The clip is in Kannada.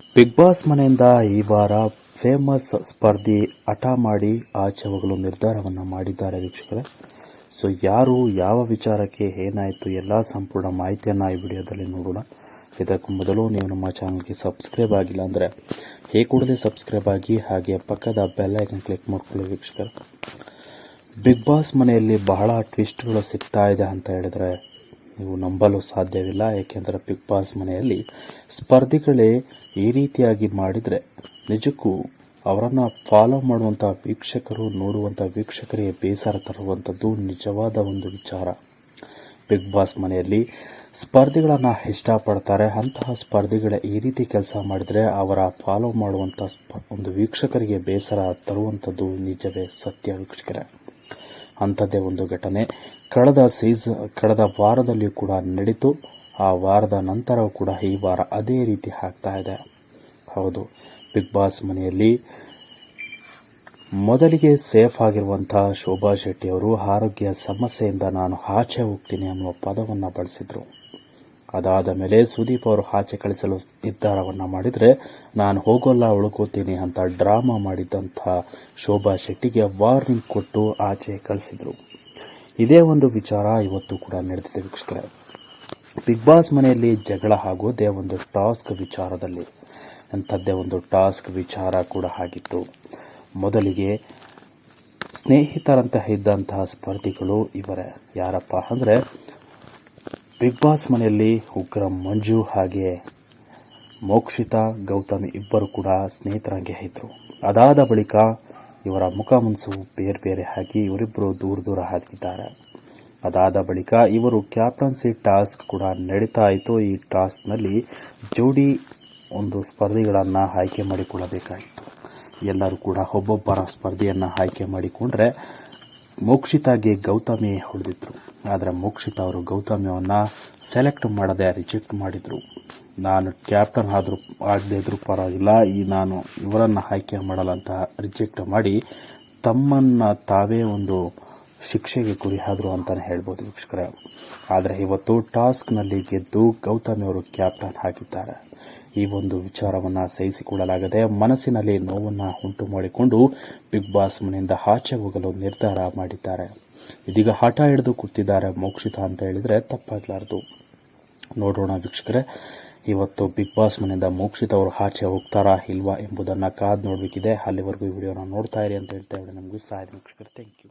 ಬಿಗ್ ಬಾಸ್ ಮನೆಯಿಂದ ಈ ವಾರ ಫೇಮಸ್ ಸ್ಪರ್ಧಿ ಹಠ ಮಾಡಿ ಆಚೆ ಹೋಗಲು ನಿರ್ಧಾರವನ್ನು ಮಾಡಿದ್ದಾರೆ ವೀಕ್ಷಕರೇ. ಸೊ ಯಾರು, ಯಾವ ವಿಚಾರಕ್ಕೆ ಏನಾಯಿತು, ಎಲ್ಲ ಸಂಪೂರ್ಣ ಮಾಹಿತಿಯನ್ನು ಈ ವಿಡಿಯೋದಲ್ಲಿ ನೋಡೋಣ. ಇದಕ್ಕೂ ಮೊದಲು ನೀವು ನಮ್ಮ ಚಾನಲ್ಗೆ ಸಬ್ಸ್ಕ್ರೈಬ್ ಆಗಿಲ್ಲ ಅಂದರೆ ಹೇ ಕೂಡಲೇ ಸಬ್ಸ್ಕ್ರೈಬ್ ಆಗಿ ಹಾಗೆ ಪಕ್ಕದ ಬೆಲ್ಲೈಕನ್ ಕ್ಲಿಕ್ ಮಾಡ್ಕೊಳ್ಳಿ ವೀಕ್ಷಕರೇ. ಬಿಗ್ ಬಾಸ್ ಮನೆಯಲ್ಲಿ ಬಹಳ ಟ್ವಿಸ್ಟ್ಗಳು ಸಿಗ್ತಾ ಇದೆ ಅಂತ ಹೇಳಿದ್ರೆ ನೀವು ನಂಬಲು ಸಾಧ್ಯವಿಲ್ಲ, ಏಕೆಂದರೆ ಬಿಗ್ ಬಾಸ್ ಮನೆಯಲ್ಲಿ ಸ್ಪರ್ಧಿಗಳೇ ಈ ರೀತಿಯಾಗಿ ಮಾಡಿದರೆ ನಿಜಕ್ಕೂ ಅವರನ್ನು ಫಾಲೋ ಮಾಡುವಂಥ ವೀಕ್ಷಕರು ನೋಡುವಂಥ ವೀಕ್ಷಕರಿಗೆ ಬೇಸರ ತರುವಂಥದ್ದು ನಿಜವಾದ ಒಂದು ವಿಚಾರ. ಬಿಗ್ ಬಾಸ್ ಮನೆಯಲ್ಲಿ ಸ್ಪರ್ಧಿಗಳನ್ನು ಇಷ್ಟಪಡ್ತಾರೆ. ಅಂತಹ ಸ್ಪರ್ಧಿಗಳೇ ಈ ರೀತಿ ಕೆಲಸ ಮಾಡಿದರೆ ಅವರ ಫಾಲೋ ಮಾಡುವಂಥ ಒಂದು ವೀಕ್ಷಕರಿಗೆ ಬೇಸರ ತರುವಂಥದ್ದು ನಿಜವೇ ಸತ್ಯ ವೀಕ್ಷಕರೇ. ಅಂಥದ್ದೇ ಒಂದು ಘಟನೆ. ಕಳೆದ ಸೀಸ ಕಳೆದ ವಾರದಲ್ಲಿ ಕೂಡ ನಡೀತು. ಆ ವಾರದ ನಂತರವೂ ಕೂಡ ಈ ವಾರ ಅದೇ ರೀತಿ ಆಗ್ತಾ ಇದೆ. ಹೌದು ಬಿಗ್ ಬಾಸ್ ಮನೆಯಲ್ಲಿ ಮೊದಲಿಗೆ ಸೇಫ್ ಆಗಿರುವಂಥ ಶೋಭಾ ಶೆಟ್ಟಿ ಅವರು ಆರೋಗ್ಯ ಸಮಸ್ಯೆಯಿಂದ ನಾನು ಆಚೆ ಹೋಗ್ತೀನಿ ಅನ್ನುವ ಪದವನ್ನು ಬಳಸಿದರು. ಅದಾದ ಮೇಲೆ ಸುದೀಪ್ ಅವರು ಆಚೆ ಕಳಿಸಲು ನಿರ್ಧಾರವನ್ನು ಮಾಡಿದರೆ, ನಾನು ಹೋಗೋಲ್ಲ, ಉಳ್ಕೋತೀನಿ ಅಂತ ಡ್ರಾಮಾ ಮಾಡಿದ್ದಂಥ ಶೋಭಾ ಶೆಟ್ಟಿಗೆ ವಾರ್ನಿಂಗ್ ಕೊಟ್ಟು ಆಚೆ ಕಳಿಸಿದರು. ಇದೇ ಒಂದು ವಿಚಾರ ಇವತ್ತು ಕೂಡ ನಡೆದಿದೆ ವೀಕ್ಷಕರೇ. ಬಿಗ್ ಬಾಸ್ ಮನೆಯಲ್ಲಿ ಜಗಳ ಆಗೋದೇ ಒಂದು ಟಾಸ್ಕ್ ವಿಚಾರದಲ್ಲಿ. ಅಂಥದ್ದೇ ಒಂದು ಟಾಸ್ಕ್ ವಿಚಾರ ಕೂಡ ಆಗಿತ್ತು. ಮೊದಲಿಗೆ ಸ್ನೇಹಿತರಂತಹ ಇದ್ದಂತಹ ಸ್ಪರ್ಧಿಗಳು ಇವರೇ. ಯಾರಪ್ಪ ಅಂದರೆ ಬಿಗ್ ಬಾಸ್ ಮನೆಯಲ್ಲಿ ಉಗ್ರ ಮಂಜು ಹಾಗೆ ಮೋಕ್ಷಿತಾ ಗೌತಮಿ ಇಬ್ಬರು ಕೂಡ ಸ್ನೇಹಿತರಂಗೆ ಇದ್ದರು ಅದಾದ ಬಳಿಕ ಇವರ ಮುಖ ಮುನ್ಸವು ಬೇರೆ ಬೇರೆ ಹಾಕಿ ಇವರಿಬ್ಬರು ದೂರ ದೂರ ಹಾಕಿದ್ದಾರೆ ಅದಾದ ಬಳಿಕ ಇವರು ಕ್ಯಾಪ್ಟನ್ಸಿ ಟಾಸ್ಕ್ ಕೂಡ ನಡೀತಾ ಇತ್ತು. ಈ ಟಾಸ್ಕ್ನಲ್ಲಿ ಜೋಡಿ ಒಂದು ಸ್ಪರ್ಧಿಗಳನ್ನು ಆಯ್ಕೆ ಮಾಡಿಕೊಳ್ಳಬೇಕಾಗಿತ್ತು. ಎಲ್ಲರೂ ಕೂಡ ಒಬ್ಬೊಬ್ಬರ ಸ್ಪರ್ಧೆಯನ್ನು ಆಯ್ಕೆ ಮಾಡಿಕೊಂಡ್ರೆ ಮೋಕ್ಷಿತಾಗೆ ಗೌತಮಿ ಹೊಡೆದಿದ್ರು. ಆದರೆ ಮೋಕ್ಷಿತ ಅವರು ಗೌತಮಿಯನ್ನು ಸೆಲೆಕ್ಟ್ ಮಾಡದೆ ರಿಜೆಕ್ಟ್ ಮಾಡಿದರು. ನಾನು ಕ್ಯಾಪ್ಟನ್ ಆದರೂ ಆಗದೇ ಇದ್ರೂ ಪರವಾಗಿಲ್ಲ. ಈ ನಾನು ಇವರನ್ನು ಆಯ್ಕೆ ಮಾಡಲ್ಲ ಅಂತ ರಿಜೆಕ್ಟ್ ಮಾಡಿ ತಮ್ಮನ್ನು ತಾವೇ ಒಂದು ಶಿಕ್ಷೆಗೆ ಗುರಿ ಆದರು ಅಂತಲೇ ಹೇಳ್ಬೋದು ವೀಕ್ಷಕರೇ. ಆದರೆ ಇವತ್ತು ಟಾಸ್ಕ್ನಲ್ಲಿ ಗೆದ್ದು ಗೌತಮಿ ಅವರು ಕ್ಯಾಪ್ಟನ್ ಆಗಿದ್ದಾರೆ. ಈ ಒಂದು ವಿಚಾರವನ್ನು ಸಹಿಸಿಕೊಳ್ಳಲಾಗದೆ ಮನಸ್ಸಿನಲ್ಲಿ ನೋವನ್ನು ಉಂಟು ಮಾಡಿಕೊಂಡು ಬಿಗ್ ಬಾಸ್ ಮನೆಯಿಂದ ಆಚೆ ಹೋಗಲು ನಿರ್ಧಾರ ಮಾಡಿದ್ದಾರೆ. ಇದೀಗ ಹಠ ಹಿಡಿದು ಕೂತಿದ್ದಾರೆ ಮೋಕ್ಷಿತ ಅಂತ ಹೇಳಿದರೆ ತಪ್ಪಾಗಲಾರದು. ನೋಡೋಣ ವೀಕ್ಷಕರೇ. ಇವತ್ತು ಬಿಗ್ ಬಾಸ್ ಮನೆಯಿಂದ ಮೋಕ್ಷಿತ ಅವರು ಆಚೆ ಹೋಗ್ತಾರಾ ಇಲ್ವಾ ಎಂಬುದನ್ನು ಕಾದು ನೋಡಬೇಕಿದೆ. ಅಲ್ಲಿವರೆಗೂ ಈ ವಿಡಿಯೋನ ನೋಡ್ತಾ ಇರಿ ಅಂತ ಹೇಳ್ತಾ ಇದ್ದಾರೆ ನಮಗೂ ಸಾಯಿ ವೀಕ್ಷಕರೇ ಥ್ಯಾಂಕ್ ಯು